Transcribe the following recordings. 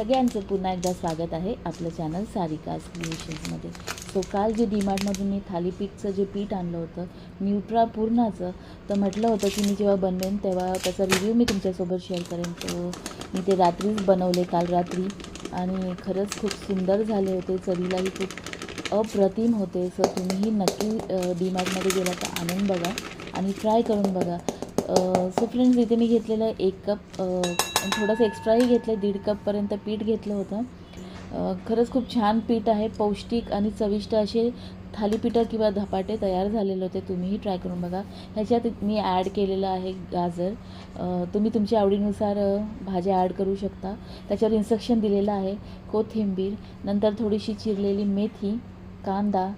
सगळ्यांचं पुन्हा एकदा स्वागत आहे आपलं चॅनल सारिकाज क्रिएशन्समध्ये सो काल जे डीमार्टमधून मी थालीपीठचं जे पीठ आणलं होतं न्यूट्रा पूर्णाचं तर म्हटलं होतं की मी जेव्हा बनवेन तेव्हा त्याचा रिव्ह्यू मी तुमच्यासोबत शेअर करेन. तर मी ते रात्रीच बनवले काल रात्री आणि खरंच खूप सुंदर झाले होते. चवीलाही खूप अप्रतिम होते. सो तुम्हीही नक्की डीमार्टमध्ये गेला तर आणून बघा आणि ट्राय करून बघा. सो फ्रेंड्स इथे मी घेतलेलं एक कप थोडंसं एक्स्ट्राही घेतलं दीड कपपर्यंत पीठ घेतलं होतं. खरंच खूप छान पीठ आहे पौष्टिक आणि चविष्ट असे थालीपीठं किंवा धपाटे तयार झालेले होते. तुम्हीही ट्राय करून बघा. ह्याच्यात मी ॲड केलेलं आहे गाजर. तुम्ही तुमच्या आवडीनुसार भाज्या ॲड करू शकता. त्याच्यावर इन्स्ट्रक्शन दिलेलं आहे कोथिंबीर नंतर थोडीशी चिरलेली मेथी कांदा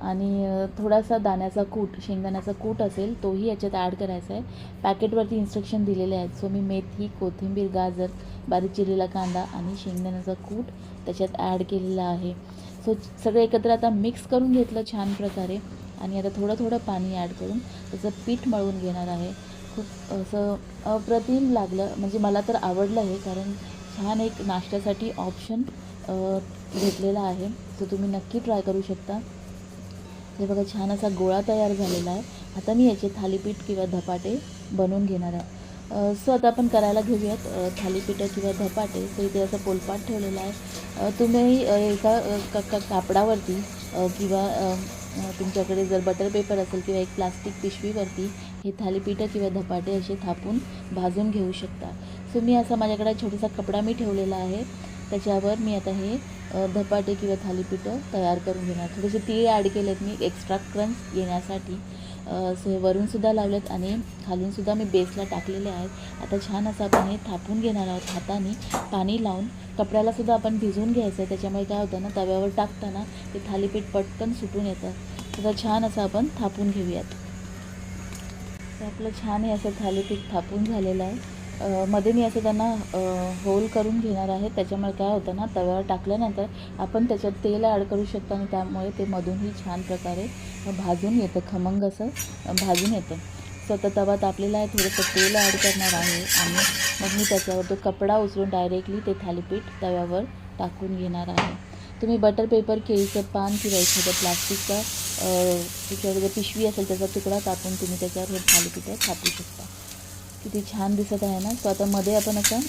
आणि थोडासा दाण्याचा कूट शेंगदाण्याचा कूट असेल तोही याच्यात ॲड करायचा आहे. पॅकेटवरती इन्स्ट्रक्शन दिलेले आहेत. सो मी मेथी कोथिंबीर गाजर बारीक चिरलेला कांदा आणि शेंगदाण्याचा कूट त्याच्यात ॲड केलेला आहे. सो सगळं एकत्र आता मिक्स करून घेतलं छान प्रकारे. आणि आता थोडं थोडं पाणी ॲड करून त्याचं पीठ मळून घेणार आहे. खूप असं अप्रतिम लागलं. म्हणजे मला तर आवडलं आहे कारण छान एक नाश्त्यासाठी ऑप्शन घेतलेला आहे. सो तुम्ही नक्की ट्राय करू शकता. हे बघा छान असा गोळा तयार झालेला आहे. आता मी याचे थालीपीठ किंवा धपाटे बनवून घेणार आहे. सो आता आपण करायला घेऊयात थालीपीठं किंवा धपाटे. सो इथे असं पोलपाट ठेवलेला आहे. तुम्ही एका का का कापडावरती किंवा तुमच्याकडे जर बटर पेपर असेल किंवा एक प्लास्टिक पिशवीवरती हे थालीपीठं किंवा धपाटे असे थापून भाजून घेऊ शकता. सो मी असा माझ्याकडे छोटासा कपडा मी ठेवलेला आहे. त्याच्यावर मी आता हे धपाटे किंवा थालीपीठं तयार करून घेणार. थोडेसे तीळ ॲड केलेत मी एक्स्ट्रा क्रंच येण्यासाठी. अ, सो हे वरूनसुद्धा लावलेत आणि खालूनसुद्धा मी बेसला टाकलेले आहेत. आता छान असं आपण हे थापून घेणार आहोत हाताने. पाणी लावून कपड्यालासुद्धा आपण भिजवून घ्यायचं आहे त्याच्यामुळे काय होतं ना तव्यावर टाकताना ते थालीपीठ पटकन सुटून येतं. तर छान असं आपण थापून घेऊयात. तर आपलं छान हे असं थालीपीठ थापून झालेलं आहे. मध्ये मी असं त्यांना होल करून घेणार आहे. त्याच्यामुळे काय होतं ना तव्यावर टाकल्यानंतर आपण त्याच्यात तेल ॲड करू शकतो आणि त्यामुळे ते मधूनही छान प्रकारे भाजून येतं खमंग असं भाजून येतं. सो आता तवा तापलेला आहे थोडंसं तेल ॲड करणार आहे आणि मग मी त्याच्यावर तो कपडा उचलून डायरेक्टली ते थालीपीठ तव्यावर टाकून घेणार आहे. तुम्ही बटर पेपर केळीचं पान किंवा एखादं प्लास्टिकचा त्याच्यावर जर पिशवी असेल त्याचा तुकडा कापून तुम्ही त्याच्यावर हे थालीपीठं थापू शकता. किती छान दिसत आहे ना. सो आता मध्ये आपण असं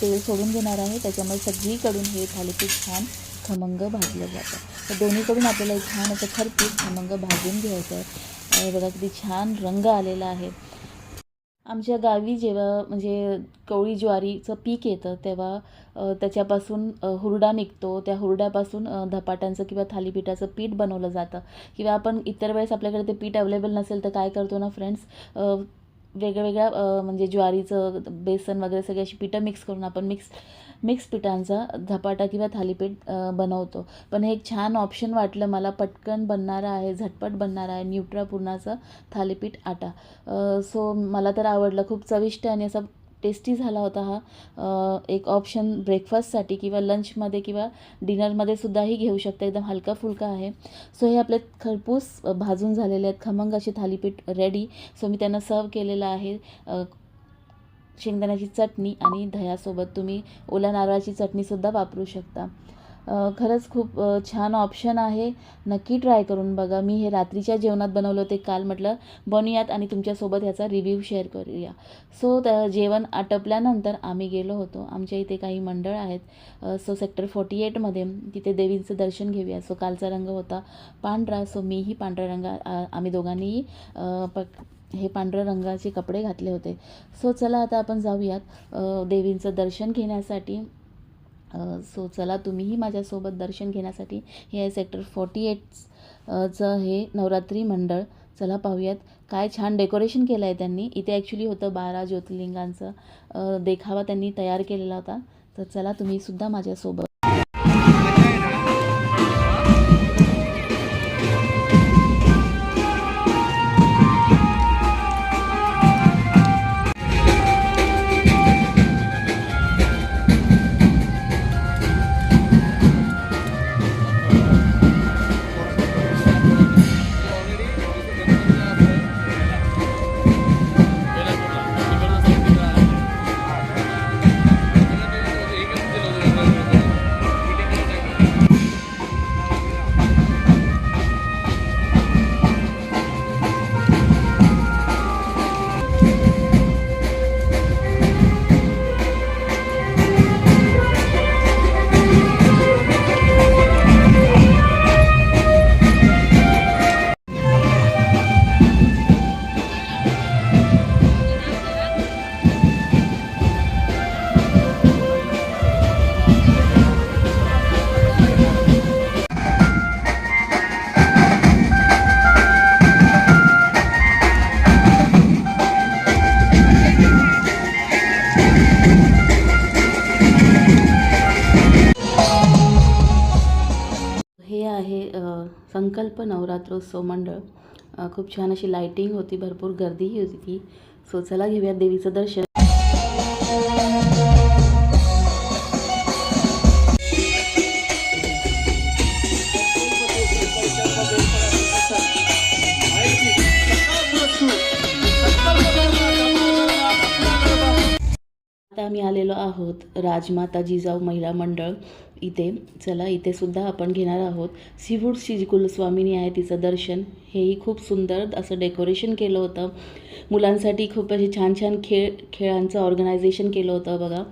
तेल सोडून घेणार आहे. त्याच्यामुळे सगळीकडून हे थालीपीठ छान खमंग भाजलं जातं. तर दोन्हीकडून आपल्याला एक छान असं खरपीठ खमंग भाजून घ्यायचं आहे. बघा किती छान रंग आलेला आहे. आमच्या गावी जेव्हा म्हणजे कवळी ज्वारीचं पीक येतं तेव्हा त्याच्यापासून हुरडा निघतो. त्या हुरड्यापासून धपाट्यांचं किंवा थालीपीठाचं पीठ बनवलं जातं. किंवा आपण इतर वेळेस आपल्याकडे ते पीठ अवेलेबल नसेल तर काय करतो ना फ्रेंड्स वेगवेगळ्या म्हणजे ज्वारीचं बेसन वगैरे सगळी अशी पिठं मिक्स करून आपण मिक्स मिक्स पिठांचा धपाटा किंवा थालीपीठ बनवतो. पण हे एक छान ऑप्शन वाटलं मला. पटकन बनणारं आहे झटपट बनणारा आहे न्यूट्रा पूर्णाचं थालीपीठ आटा. सो मला तर आवडलं. खूप चविष्ट आणि असं टेस्टी झाला होता हा. एक ऑप्शन ब्रेकफास्टसाठी किंवा लंचमध्ये किंवा डिनरमध्ये सुद्धाही घेऊ शकता. एकदम हलका फुलका आहे. सो हे आपले खरपूस भाजून झालेले आहेत. खमंग असे थालीपीठ रेडी सो मी त्यांना सर्व केलेलं आहे. शेंगदाण्याची चटणी आणि दह्यासोबत तुम्ही ओल्या नारळाची चटणीसुद्धा वापरू शकता. खरंच खूप छान ऑप्शन आहे. नक्की ट्राय करून बघा. मी हे रात्रीच्या जेवणात बनवलं होते काल म्हटलं बनवूयात आणि तुमच्यासोबत ह्याचा रिव्ह्यू शेअर करूया. सो त्या जेवण आटपल्यानंतर आम्ही गेलो होतो. आमच्या इथे काही मंडळ आहेत. सो सेक्टर फोर्टी एटमध्ये तिथे देवींचं दर्शन घेऊया. सो कालचा रंग होता पांढरा. सो मीही पांढऱ्या रंग आम्ही दोघांनीही प हे पांढऱ्या रंगाचे कपडे घातले होते. सो चला आता आपण जाऊयात देवींचं दर्शन घेण्यासाठी. सो चला तुम्हीही माझ्यासोबत दर्शन घेण्यासाठी हे आहे सेक्टर फोर्टी एटचं हे नवरात्री मंडळ. चला पाहूयात काय छान डेकोरेशन केलं आहे त्यांनी. इथे ॲक्च्युली होतं बारा ज्योतिर्लिंगांचं देखावा त्यांनी तयार केलेला होता. तर चला तुम्हीसुद्धा माझ्यासोबत संकल्प नवरात्रोत्सव मंडळ. खूप छान अशी लाईटिंग होती भरपूर गर्दीही होती सो चला घेऊया देवीचं दर्शन. आता आम्ही आलेलो आहोत राजमाता जिजाऊ महिला मंडळ. इथे चला इथे सुद्धा आपण घेणार आहोत. सिवूडची कुलस्वामिनी आहे तिचं दर्शन. हेही खूप सुंदर असं डेकोरेशन केलं होतं. मुलांसाठी खूप असे छान छान खेळ खेळांचं ऑर्गनायझेशन केलं होतं बघा.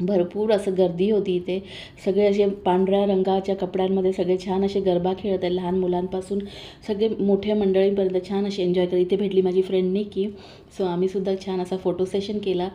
भरपूर असं गर्दी होती इथे. सगळे असे पांढऱ्या रंगाच्या कपड्यांमध्ये सगळे छान असे गरबा खेळत आहे लहान मुलांपासून. सगळे मोठ्या मंडळींपर्यंत छान असे एन्जॉय करत इथे भेटली माझी फ्रेंड निकी सो आम्हीसुद्धा छान असा फोटो सेशन केला.